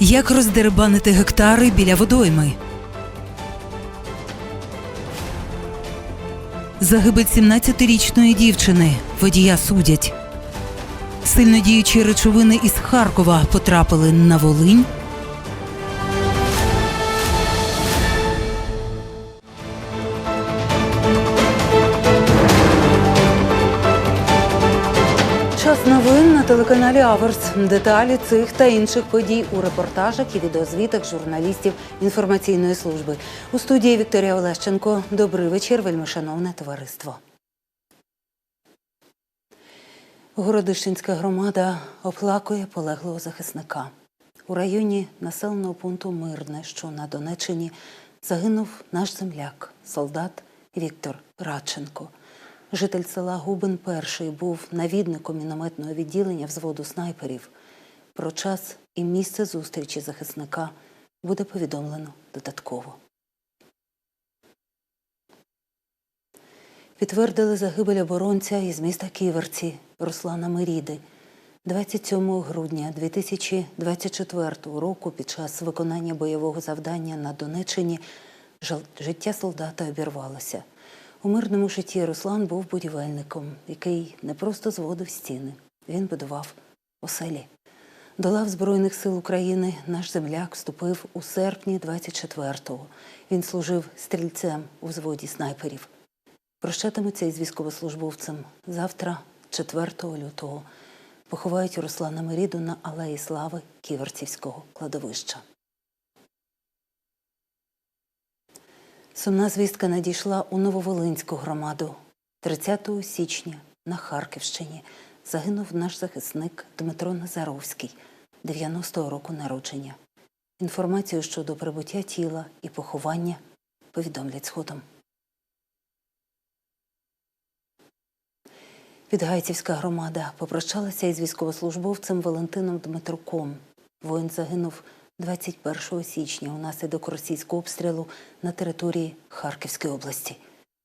Як роздербанити гектари біля водойми? Загибель 17-річної дівчини. Водія судять. Сильнодіючі речовини із Харкова потрапили на Волинь. Телеканалі Аверс. Деталі цих та інших подій у репортажах і відеозвітах журналістів інформаційної служби. У студії Вікторія Олещенко. Добрий вечір, вельмишановне товариство. Городищенська громада оплакує полеглого захисника. У районі населеного пункту Мирне, що на Донеччині, загинув наш земляк, солдат Віктор Радченко. Житель села Губин перший був навідником мінометного відділення взводу снайперів. Про час і місце зустрічі захисника буде повідомлено додатково. Підтвердили загибель оборонця із міста Ківерці Руслана Меріди. 27 грудня 2024 року під час виконання бойового завдання на Донеччині життя солдата обірвалося. У мирному житті Руслан був будівельником, який не просто зводив стіни, він будував оселі. До лав Збройних сил України наш земляк вступив у серпні 24-го. Він служив стрільцем у взводі снайперів. Прощатимуться із військовослужбовцем завтра, 4 лютого. Поховають Руслана Меріду на Алеї Слави Ківерцівського кладовища. Сумна звістка надійшла у Нововолинську громаду. 30 січня на Харківщині загинув наш захисник Дмитро Назаровський, 90-го року народження. Інформацію щодо прибуття тіла і поховання повідомлять згодом. Підгайцівська громада попрощалася із військовослужбовцем Валентином Дмитруком. Воїн загинув 21 січня унаслідок російського обстрілу на території Харківської області.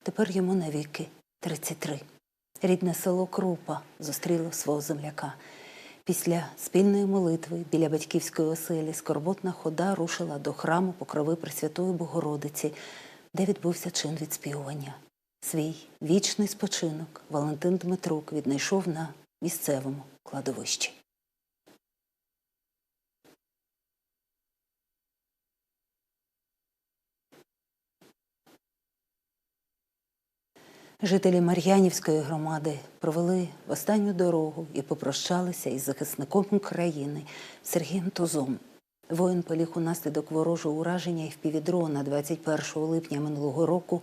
Тепер йому навіки 33. Рідне село Крупа зустріло свого земляка. Після спільної молитви біля батьківської оселі скорботна хода рушила до храму Покрови Пресвятої Богородиці, де відбувся чин відспівування. Свій вічний спочинок Валентин Дмитрук віднайшов на місцевому кладовищі. Жителі Мар'янівської громади провели останню дорогу і попрощалися із захисником України Сергієм Тузом. Воїн поліг у наслідок ворожого ураження і впівдрона 21 липня минулого року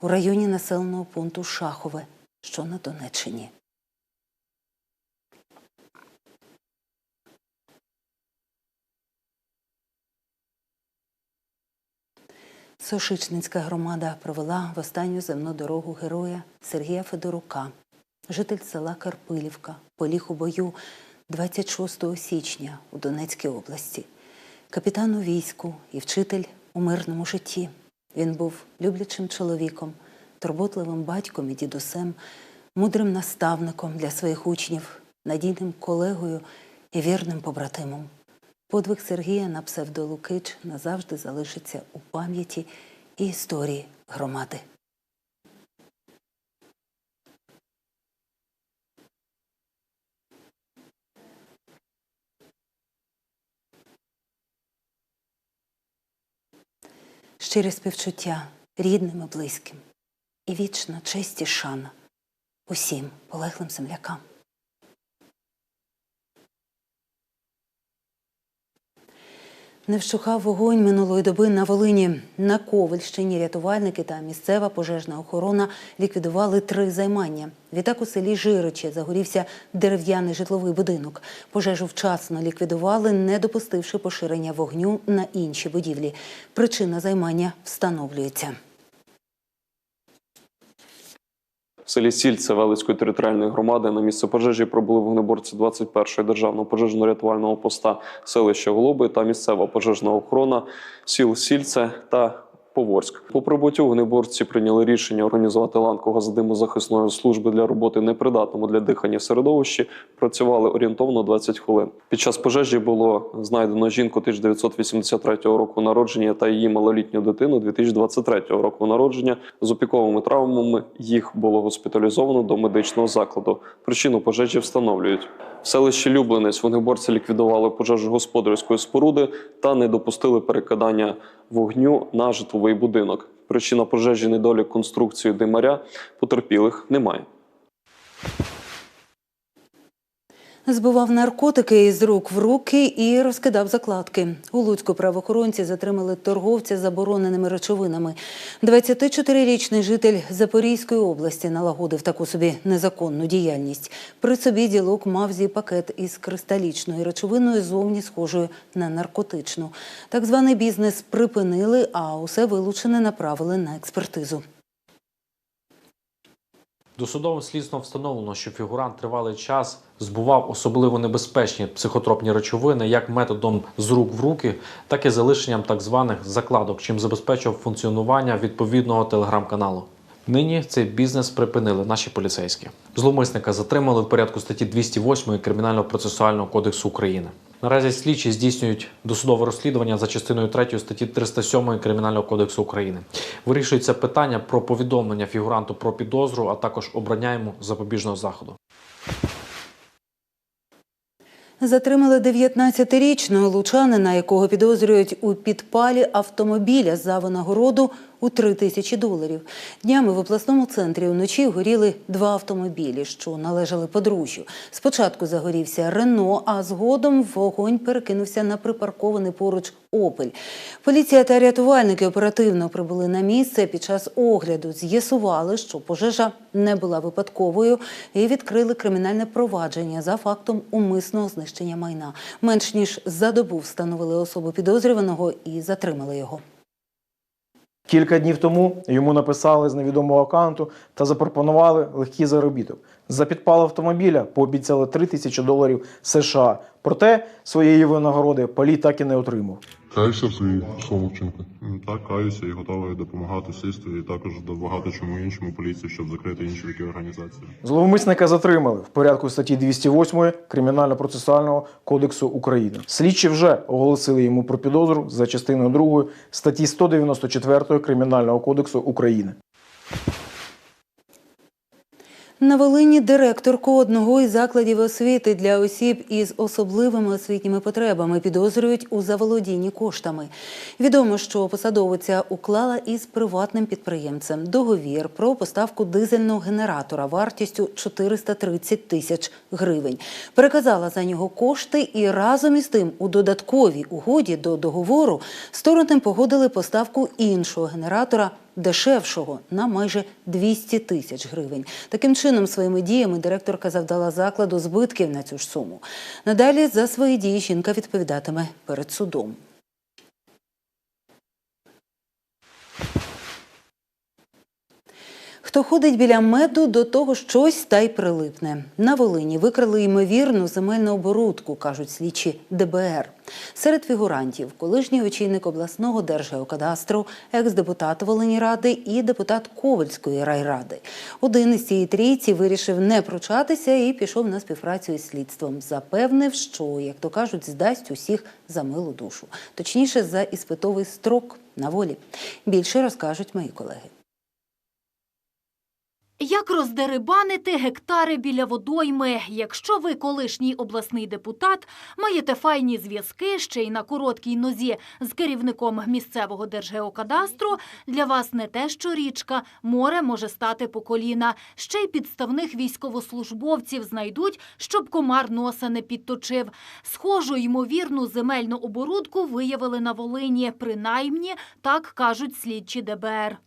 у районі населеного пункту Шахове, що на Донеччині. Сошичницька громада провела в останню земну дорогу героя Сергія Федорука, житель села Карпилівка, поліг у бою 26 січня у Донецькій області. Капітан у війську і вчитель у мирному житті. Він був люблячим чоловіком, турботливим батьком і дідусем, мудрим наставником для своїх учнів, надійним колегою і вірним побратимом. Подвиг Сергія на псевдо Лукич назавжди залишиться у пам'яті і історії громади. Щире співчуття рідним і близьким і вічна честь і шана усім полеглим землякам. Не вщухав вогонь минулої доби на Волині. На Ковальщині рятувальники та місцева пожежна охорона ліквідували три займання. Відтак у селі Жиричі загорівся дерев'яний житловий будинок. Пожежу вчасно ліквідували, не допустивши поширення вогню на інші будівлі. Причина займання встановлюється. В селі Сільце Велицької територіальної громади на місце пожежі прибули вогнеборці 21-ї державного пожежно-рятувального поста селища Голуби та місцева пожежна охорона сіл Сільце та Поворськ. По прибуттю вогнеборці прийняли рішення організувати ланку газодимозахисної служби для роботи непридатному для дихання середовищі. Працювали орієнтовно 20 хвилин. Під час пожежі було знайдено жінку 1983 року народження та її малолітню дитину 2023 року народження з опіковими травмами. Їх було госпіталізовано до медичного закладу. Причину пожежі встановлюють. В селищі Люблинець вогнеборці ліквідували пожежу господарської споруди та не допустили перекидання вогню на житловий будинок. Причина пожежі недолік конструкції димаря. Потерпілих немає. Збував наркотики із рук в руки і розкидав закладки. У Луцьку правоохоронці затримали торговця забороненими речовинами. 24-річний житель Запорізької області налагодив таку собі незаконну діяльність. При собі ділок мав зі пакет із кристалічною речовиною, зовні схожою на наркотичну. Так званий бізнес припинили, а усе вилучене направили на експертизу. Досудовим слідством встановлено, що фігурант тривалий час збував особливо небезпечні психотропні речовини як методом з рук в руки, так і залишенням так званих закладок, чим забезпечував функціонування відповідного телеграм-каналу. Нині цей бізнес припинили наші поліцейські. Зловмисника затримали в порядку статті 208 Кримінального процесуального кодексу України. Наразі слідчі здійснюють досудове розслідування за частиною 3 статті 307 Кримінального кодексу України. Вирішується питання про повідомлення фігуранту про підозру, а також обрання йому запобіжного заходу. Затримали 19-річного лучанина, якого підозрюють у підпалі автомобіля за винагороду у 3 тисячі доларів. Днями в обласному центрі вночі горіли два автомобілі, що належали подружжю. Спочатку загорівся Рено, а згодом вогонь перекинувся на припаркований поруч Опель. Поліція та рятувальники оперативно прибули на місце. Під час огляду з'ясували, що пожежа не була випадковою, і відкрили кримінальне провадження за фактом умисного знищення майна. Менш ніж за добу встановили особу підозрюваного і затримали його. Кілька днів тому йому написали з невідомого аккаунту та запропонували легкий заробіток. За підпал автомобіля пообіцяли 3 тисячі доларів США. Проте своєї винагороди Палі так і не отримав. Каюся в своїй своєму вчинку. Так, каюся і готовий допомагати слідству і також допомагати чому іншому поліції, щоб закрити інші такі організації. Зловмисника затримали в порядку статті 208 Кримінально-процесуального кодексу України. Слідчі вже оголосили йому про підозру за частиною 2 статті 194 Кримінального кодексу України. На Волині директорку одного із закладів освіти для осіб із особливими освітніми потребами підозрюють у заволодінні коштами. Відомо, що посадовиця уклала із приватним підприємцем договір про поставку дизельного генератора вартістю 430 тисяч гривень. Переказала за нього кошти і разом із тим у додатковій угоді до договору сторони погодили поставку іншого генератора дешевшого на майже 200 тисяч гривень. Таким чином, своїми діями директорка завдала закладу збитків на цю ж суму. Надалі за свої дії жінка відповідатиме перед судом. Хто ходить біля меду, до того щось та й прилипне. На Волині викрили ймовірну земельну оборудку, кажуть слідчі ДБР. Серед фігурантів колишній очільник обласного держгеокадастру, екс-депутат Волиніради і депутат Ковальської райради. Один із цієї трійці вирішив не пручатися і пішов на співпрацю із слідством. Запевнив, що, як то кажуть, здасть усіх за милу душу. Точніше, за іспитовий строк на волі. Більше розкажуть мої колеги. Як роздерибанити гектари біля водойми? Якщо ви колишній обласний депутат, маєте файні зв'язки ще й на короткій нозі з керівником місцевого держгеокадастру, для вас не те, що річка, море може стати по коліна. Ще й підставних військовослужбовців знайдуть, щоб комар носа не підточив. Схожу ймовірну земельну оборудку виявили на Волині. Принаймні, так кажуть слідчі ДБР.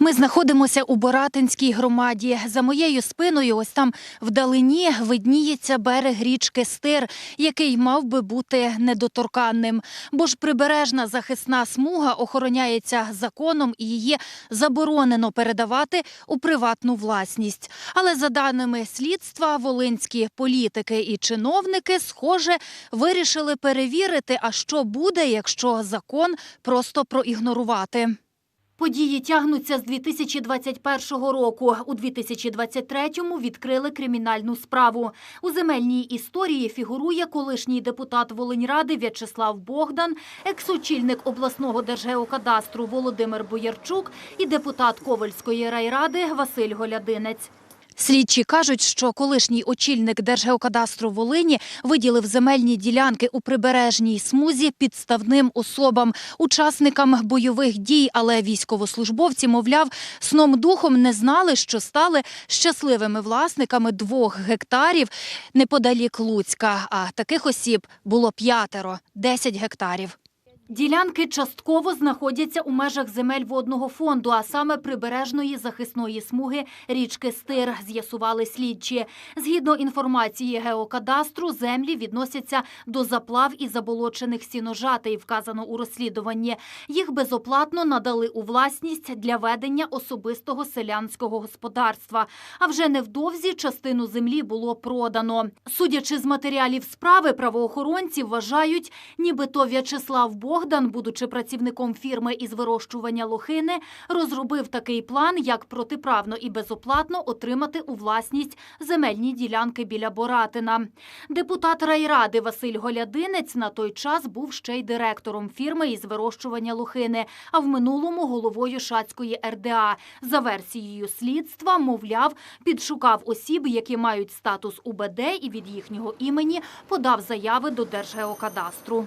Ми знаходимося у Боратинській громаді. За моєю спиною, ось там вдалині, видніється берег річки Стир, який мав би бути недоторканним. Бо ж прибережна захисна смуга охороняється законом і її заборонено передавати у приватну власність. Але за даними слідства, волинські політики і чиновники, схоже, вирішили перевірити, а що буде, якщо закон просто проігнорувати. Події тягнуться з 2021 року. У 2023-му відкрили кримінальну справу. У земельній історії фігурує колишній депутат Волиньради В'ячеслав Богдан, екс-очільник обласного держгеокадастру Володимир Боярчук і депутат Ковальської райради Василь Голядинець. Слідчі кажуть, що колишній очільник Держгеокадастру Волині виділив земельні ділянки у прибережній смузі підставним особам, учасникам бойових дій, але військовослужбовці, мовляв, сном духом не знали, що стали щасливими власниками двох гектарів неподалік Луцька. А таких осіб було п'ятеро – 10 гектарів. Ділянки частково знаходяться у межах земель водного фонду, а саме прибережної захисної смуги річки Стир, з'ясували слідчі. Згідно інформації геокадастру, землі відносяться до заплав і заболочених сіножатей, вказано у розслідуванні. Їх безоплатно надали у власність для ведення особистого селянського господарства. А вже невдовзі частину землі було продано. Судячи з матеріалів справи, правоохоронці вважають, нібито В'ячеслав Богдан, будучи працівником фірми із вирощування лохини, розробив такий план, як протиправно і безоплатно отримати у власність земельні ділянки біля Боратина. Депутат райради Василь Голядинець на той час був ще й директором фірми із вирощування лохини, а в минулому головою Шацької РДА. За версією слідства, мовляв, підшукав осіб, які мають статус УБД і від їхнього імені подав заяви до Держгеокадастру.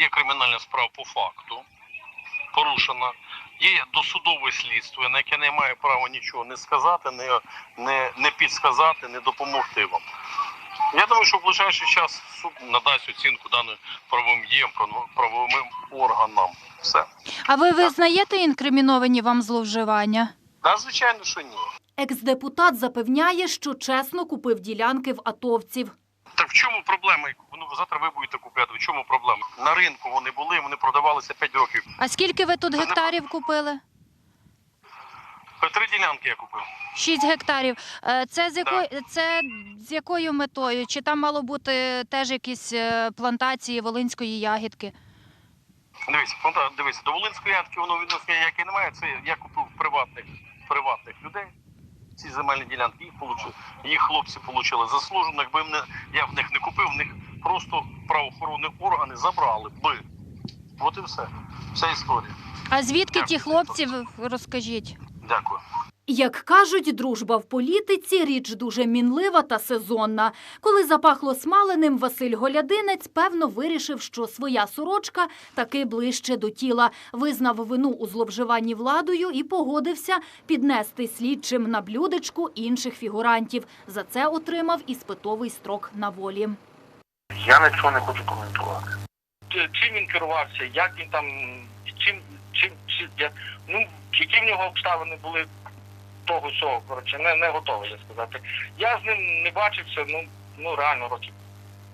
Є кримінальна справа по факту, порушена. Є досудове слідство, на яке не має права нічого не сказати, не, не, не підсказати, не допомогти вам. Я думаю, що в ближайший час суд надасть оцінку даним правовим діям, правовим органам. Все. А ви визнаєте інкриміновані вам зловживання? Да, звичайно, що ні. Екс-депутат запевняє, що чесно купив ділянки в атовців. Так в чому проблема? Ну, завтра ви будете купляти. В чому проблема? На ринку вони були, вони продавалися 5 років. А скільки ви тут гектарів купили? Три ділянки я купив. Шість гектарів. Е, Це з якою це з якою метою? Чи там мало бути теж якісь е, плантації волинської ягідки? Дивіться, дивіться, до Волинської ядки воно відношення ніяке немає. Це я купив приватних, приватних людей. Ці земельні ділянки їх получили. Їх хлопці отримали заслужено. Якби я в них не купив, в них просто правоохоронні органи забрали би. От і все. Вся історія. А звідки ті хлопці? Розкажіть. Дякую. Як кажуть, дружба в політиці річ дуже мінлива та сезонна. Коли запахло смаленим, Василь Голядинець певно вирішив, що своя сорочка таки ближче до тіла. Визнав вину у зловживанні владою і погодився піднести слідчим на блюдечку інших фігурантів. За це отримав іспитовий строк на волі. Я нічого не хочу коментувати. Чим він керувався, як він там, чим, чим, чим я, ну, які в нього обставини були того всього, коротше, не, не готовий я сказати. Я з ним не бачився, ну, ну реально років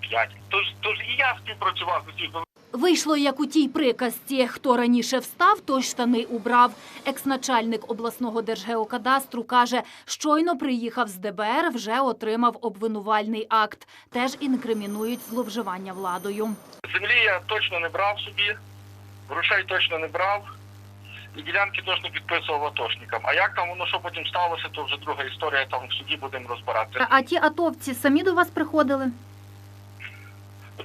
п'ять. Тож, тож і я співпрацював з усіх Вийшло, як у тій приказці. Хто раніше встав, той штани убрав. Екс-начальник обласного держгеокадастру каже, щойно приїхав з ДБР, вже отримав обвинувальний акт. Теж інкримінують зловживання владою. Землі я точно не брав собі, грошей точно не брав. І ділянки точно підписував атошникам. А як там воно що потім сталося, то вже друга історія, там в суді будемо розбиратися. А ті атовці самі до вас приходили?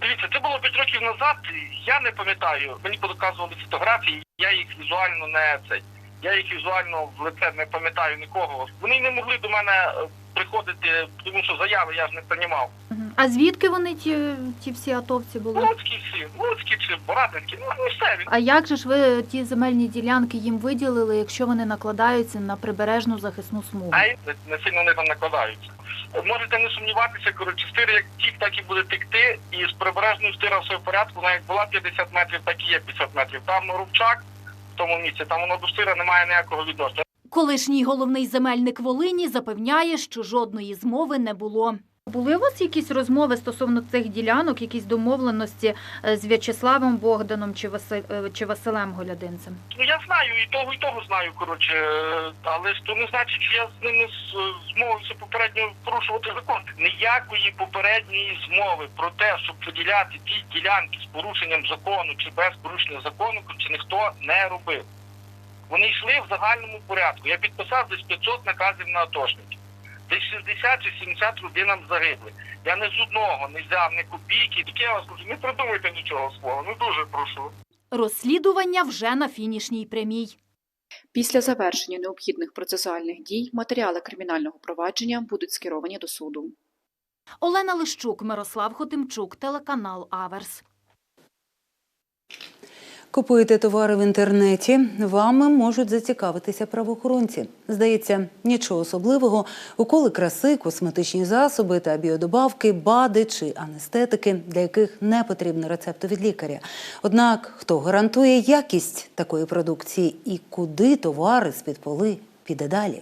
Дивіться, це було 5 років назад. Я не пам'ятаю. Мені показували фотографії, я їх візуально не цей. Я їх візуально в лице не пам'ятаю нікого. Вони не могли до мене е, приходити, тому що заяви я ж не приймав. А звідки вони ті, ті всі атовці були? Луцькі всі, Луцькі чи Боратинські, ну місцеві. А як же ж ви ті земельні ділянки їм виділили, якщо вони накладаються на прибережну захисну смугу? А не сильно вони там накладаються. Можете не сумніватися, коротше, стир як тік, так і буде текти, і з прибережною стира все в порядку, як була 50 метрів, так і є 50 метрів. Там рубчак тому місці, там воно до сира немає ніякого відношення. Колишній головний земельник Волині запевняє, що жодної змови не було. Були у вас якісь розмови стосовно цих ділянок, якісь домовленості е, з В'ячеславом Богданом чи, Василь, е, чи Василем Голядинцем? Ну я знаю, і того, і того знаю, коротше, але ж то не значить, що я з ними змовився попередньо порушувати закон. Ніякої попередньої змови про те, щоб поділяти ті ділянки з порушенням закону чи без порушення закону, коротше, ніхто не робив. Вони йшли в загальному порядку. Я підписав десь 500 наказів на атошників. Десь 60 чи 70 людей нам загибли. Я не з одного не взяв ні копійки. Тільки я вас кажу, не придумуйте нічого свого. Ну дуже прошу. Розслідування вже на фінішній прямій. Після завершення необхідних процесуальних дій матеріали кримінального провадження будуть скеровані до суду. Олена Лищук, Мирослав Хотимчук, телеканал Аверс. Купуєте товари в інтернеті, вами можуть зацікавитися правоохоронці. Здається, нічого особливого. Уколи краси, косметичні засоби та біодобавки, БАДи чи анестетики, для яких не потрібні рецепти від лікаря. Однак, хто гарантує якість такої продукції і куди товари з-під поли піде далі?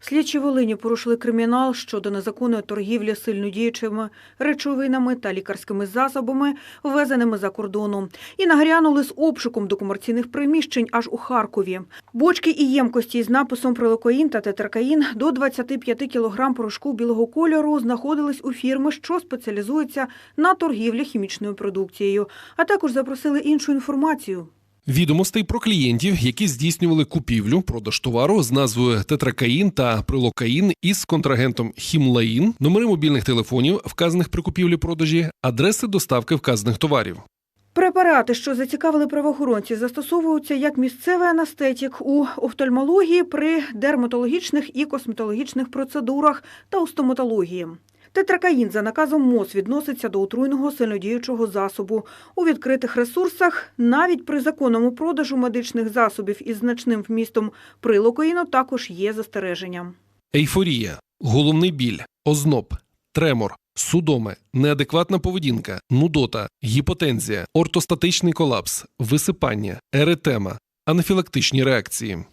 Слідчі Волині порушили кримінал щодо незаконної торгівлі сильнодіючими речовинами та лікарськими засобами, ввезеними за кордону. І нагрянули з обшуком до комерційних приміщень аж у Харкові. Бочки і ємкості з написом прилокоїн та тетракаїн до 25 кг порошку білого кольору знаходились у фірми, що спеціалізуються на торгівлі хімічною продукцією, а також запросили іншу інформацію. Відомостей про клієнтів, які здійснювали купівлю, продаж товару з назвою тетракаїн та прилокаїн із контрагентом хімлаїн, номери мобільних телефонів, вказаних при купівлі-продажі, адреси доставки вказаних товарів. Препарати, що зацікавили правоохоронці, застосовуються як місцевий анестетик у офтальмології при дерматологічних і косметологічних процедурах та у стоматології. Тетракаїн за наказом МОЗ відноситься до отруйного сильнодіючого засобу. У відкритих ресурсах навіть при законному продажу медичних засобів із значним вмістом прилокаїну також є застереження. Ейфорія, головний біль, озноб, тремор, судоми, неадекватна поведінка, нудота, гіпотензія, ортостатичний колапс, висипання, еретема, анафілактичні реакції.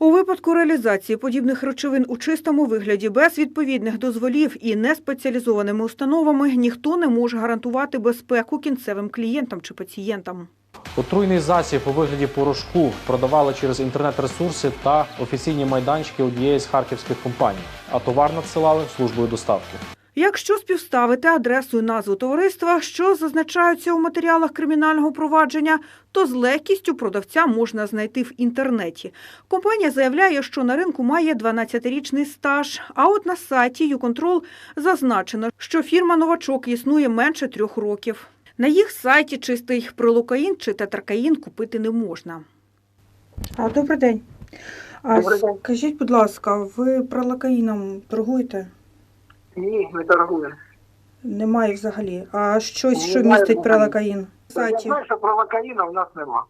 У випадку реалізації подібних речовин у чистому вигляді без відповідних дозволів і неспеціалізованими установами ніхто не може гарантувати безпеку кінцевим клієнтам чи пацієнтам. Отруйний засіб у вигляді порошку продавали через інтернет-ресурси та офіційні майданчики однієї з харківських компаній, а товар надсилали службою доставки. Якщо співставити адресу і назву товариства, що зазначаються у матеріалах кримінального провадження, то з легкістю продавця можна знайти в інтернеті. Компанія заявляє, що на ринку має 12-річний стаж, а от на сайті «Юконтрол» зазначено, що фірма «Новачок» існує менше трьох років. На їх сайті чистий прилукаїн чи тетракаїн купити не можна. А, добрий день. А Добрий день. скажіть, будь ласка, ви пролокаїном торгуєте? Ні, не торгую. Немає взагалі. А щось, що Немає містить взагалі. пролокаїн? В сайті. що провокаїна в нас нема.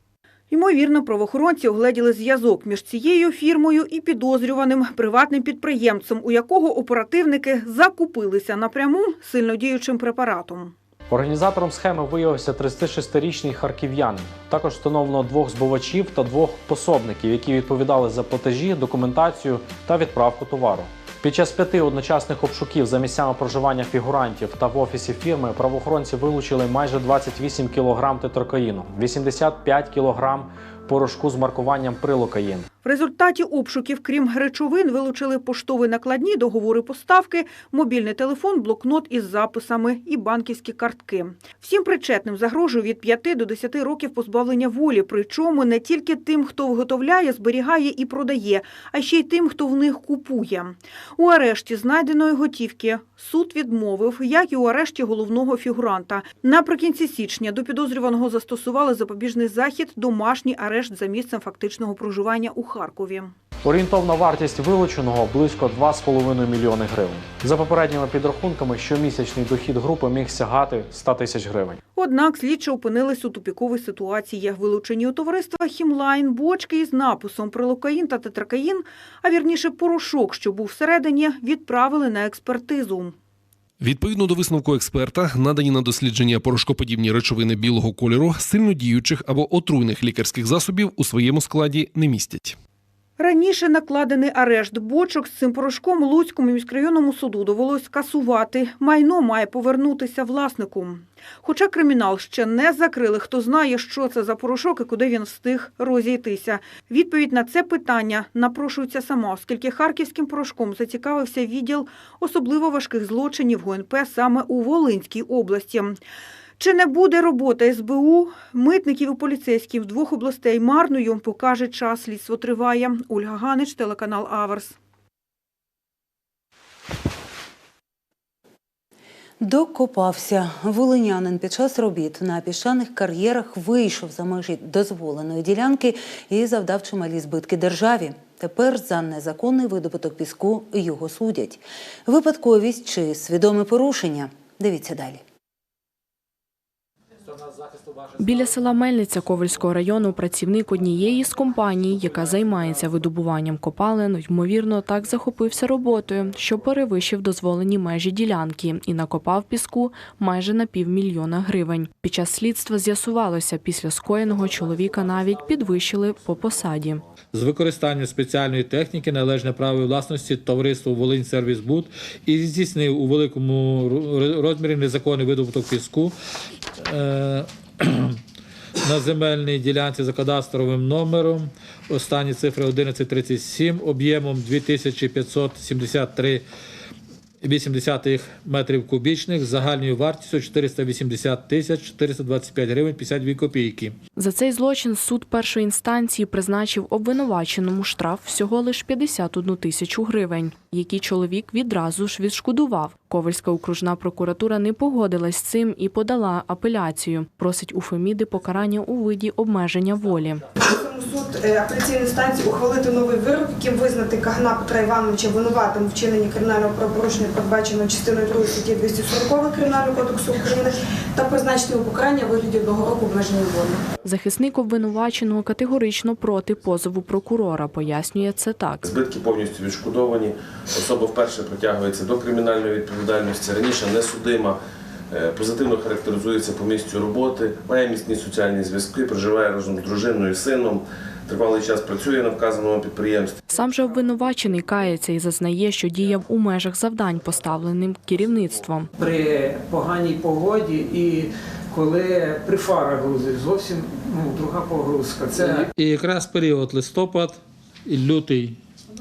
Ймовірно, правоохоронці огледіли зв'язок між цією фірмою і підозрюваним приватним підприємцем, у якого оперативники закупилися напряму сильнодіючим препаратом. Організатором схеми виявився 36-річний харків'янин. Також встановлено двох збувачів та двох пособників, які відповідали за платежі, документацію та відправку товару. Під час п'яти одночасних обшуків за місцями проживання фігурантів та в офісі фірми правоохоронці вилучили майже 28 кг тетракаїну, 85 кг порошку з маркуванням прилокаїн. В результаті обшуків, крім речовин, вилучили поштові накладні, договори поставки, мобільний телефон, блокнот із записами і банківські картки. Всім причетним загрожує від 5 до 10 років позбавлення волі, причому не тільки тим, хто виготовляє, зберігає і продає, а ще й тим, хто в них купує. У арешті знайденої готівки суд відмовив, як і у арешті головного фігуранта. Наприкінці січня до підозрюваного застосували запобіжний захід, домашній арешт за місцем фактичного проживання у Харкові. Орієнтовна вартість вилученого близько 2,5 мільйони гривень. За попередніми підрахунками, щомісячний дохід групи міг сягати 100 тисяч гривень. Однак слідчі опинились у тупіковій ситуації. Вилучені у товариства «Хімлайн» бочки із написом «Прилокаїн» та «Тетракаїн», а вірніше порошок, що був всередині, відправили на експертизу. Відповідно до висновку експерта, надані на дослідження порошкоподібні речовини білого кольору сильнодіючих або отруйних лікарських засобів у своєму складі не містять. Раніше накладений арешт бочок з цим порошком Луцькому міськрайонному суду довелось скасувати. Майно має повернутися власнику. Хоча кримінал ще не закрили, хто знає, що це за порошок і куди він встиг розійтися. Відповідь на це питання напрошується сама, оскільки харківським порошком зацікавився відділ особливо важких злочинів ГУНП саме у Волинській області. Чи не буде робота СБУ, митників і поліцейських двох областей марною, покаже час. Слідство триває. Ольга Ганич, телеканал Аверс. Докопався. Волинянин під час робіт на піщаних кар'єрах вийшов за межі дозволеної ділянки і завдав чималі збитки державі. Тепер за незаконний видобуток піску його судять. Випадковість чи свідоме порушення? Дивіться далі. Біля села Мельниця Ковальського району працівник однієї з компаній, яка займається видобуванням копалин, ймовірно, так захопився роботою, що перевищив дозволені межі ділянки і накопав піску майже на півмільйона гривень. Під час слідства з'ясувалося, після скоєного чоловіка навіть підвищили по посаді. з використанням спеціальної техніки належне право власності товариству Волинь Сервісбуд і здійснив у великому розмірі незаконний видобуток піску е, на земельній ділянці за кадастровим номером. Останні цифри 1137 об'ємом 2573 80 метрів кубічних з загальною вартістю 480 тисяч 425 гривень 52 копійки. За цей злочин суд першої інстанції призначив обвинуваченому штраф всього лиш 51 тисячу гривень, які чоловік відразу ж відшкодував. Ковальська окружна прокуратура не погодилась з цим і подала апеляцію. Просить у Феміди покарання у виді обмеження волі. Суд е, апеляційної станції ухвалити новий вирок, яким визнати Кагана Петра Івановича винуватим в вчиненні кримінального правопорушення, передбаченого частиною 2 статті 240 Кримінального кодексу України, та призначити йому покарання у вигляді одного року обмеження волі. Захисник обвинуваченого категорично проти позову прокурора. Пояснює це так. Збитки повністю відшкодовані. Особа вперше притягується до кримінальної відповідальності. Раніше не судима, е, позитивно характеризується по місцю роботи, має міцні соціальні зв'язки, проживає разом з дружиною і сином. Тривалий час працює на вказаному підприємстві. Сам же обвинувачений кається і зазнає, що діяв у межах завдань, поставленим керівництвом. при поганій погоді і коли при фарах грузить, зовсім ну, друга погрузка. Це І якраз період листопад і лютий.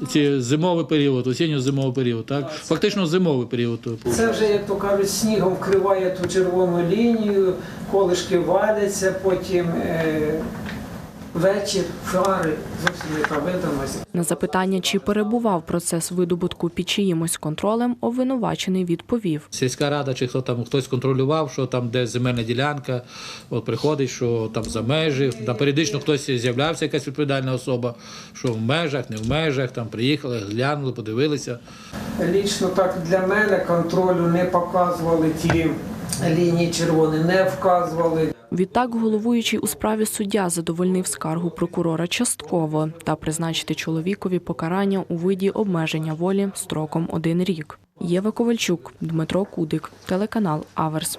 Ці зимовий період, осінньо-зимовий період, так? Фактично зимовий період. Це вже, як то кажуть, снігом вкриває ту червону лінію, колишки валяться, потім е, вечір, фари, зовсім яка видимость. На запитання, чи перебував процес видобутку під чиїмось контролем, обвинувачений відповів. Сільська рада чи хто там хтось контролював, що там де земельна ділянка, от приходить, що там за межі, там періодично хтось з'являвся, якась відповідальна особа, що в межах, не в межах, там приїхали, глянули, подивилися. Лічно так для мене контролю не показували ті лінії червоні, не вказували. Відтак, головуючий у справі суддя задовольнив скаргу прокурора частково та призначити чоловікові покарання у виді обмеження волі строком один рік. Єва Ковальчук, Дмитро Кудик, телеканал Аверс.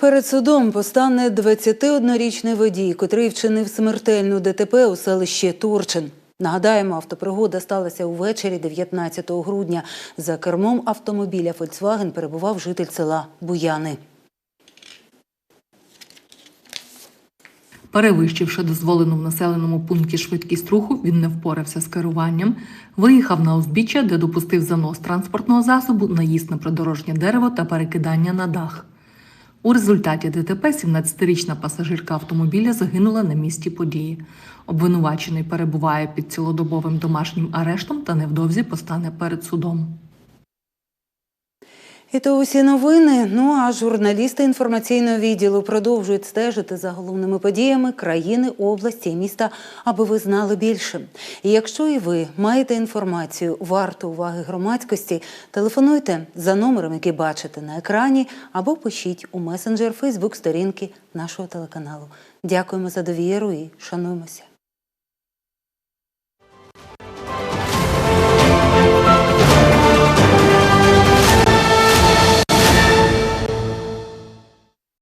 Перед судом постане 21-річний водій, котрий вчинив смертельну ДТП у селищі Турчин. Нагадаємо, автопригода сталася увечері 19 грудня. За кермом автомобіля Volkswagen перебував житель села Буяни. Перевищивши дозволену в населеному пункті швидкість руху, він не впорався з керуванням, виїхав на узбіччя, де допустив занос транспортного засобу, наїзд на придорожнє дерево та перекидання на дах. У результаті ДТП 17-річна пасажирка автомобіля загинула на місці події. Обвинувачений перебуває під цілодобовим домашнім арештом та невдовзі постане перед судом. І то усі новини. Ну а журналісти інформаційного відділу продовжують стежити за головними подіями країни, області і міста, аби ви знали більше. І якщо і ви маєте інформацію варту уваги громадськості, телефонуйте за номером, який бачите на екрані, або пишіть у месенджер Фейсбук сторінки нашого телеканалу. Дякуємо за довіру і шануємося.